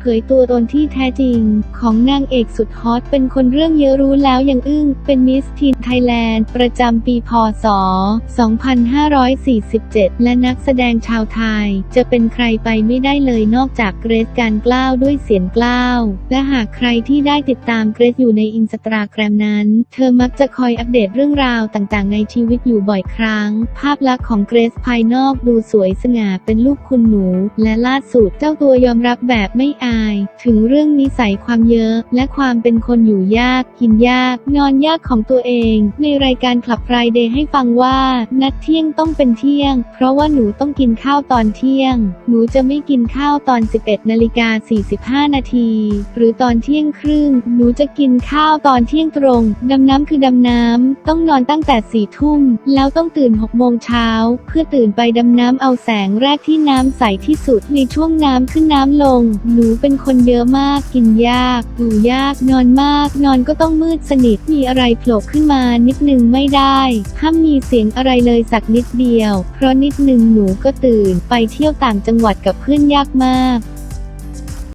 เผยตัวตนที่แท้จริง ของนางเอกสุดฮอตเป็นคนเรื่องเยอะรู้แล้วยังอึ้ง เป็นมิสทีนไทยแลนด์ ประจำปีพศ 2547 และนักแสดงชาวไทย จะเป็นใครไปไม่ได้เลยนอกจากเกรซการกล้าวด้วยเสียงกล้าว และหากใครที่ได้ติดตามเกรซอยู่ในอินสตาแกรมนั้น เธอมักจะคอยอัปเดตเรื่องราวต่างๆ ในชีวิตอยู่บ่อยครั้ง ภาพลักษณ์ของเกรซภายนอกดูสวยสง่าเป็นลูกคุณหนู และล่าสุดเจ้าตัวยอมรับแบบไม่อายถึงเรื่องนิสัยความเยอะและความเป็นคนอยู่ยาก กินยาก นอนยากของตัวเอง ในรายการคลับไฟเดย์ให้ฟังว่า นัดเที่ยงต้องเป็นเที่ยง เพราะว่าหนูต้องกินข้าวตอนเที่ยง หนูจะไม่กินข้าวตอน 11นาฬิกา45 นาที หรือตอนเที่ยงครึ่ง หนูจะกินข้าวตอนเที่ยงตรง ดำน้ำคือดำน้ำ ต้องนอนตั้งแต่สี่ทุ่ม แล้วต้องตื่น6โมงเช้า เพื่อตื่นไปดำน้ำเอาแสงแรกที่น้ำใสที่สุดในช่วงน้ำขึ้นน้ำลง หนูเป็นคนเยอะมาก กินยากอยู่ยาก นอนมาก นอนก็ต้องมืดสนิท มีอะไรโผล่ขึ้นมานิดนึงไม่ได้ ห้ามมีเสียงอะไรเลยสักนิดเดียว เพราะนิดนึงหนูก็ตื่น ไปเที่ยวต่างจังหวัดกับเพื่อนยากมาก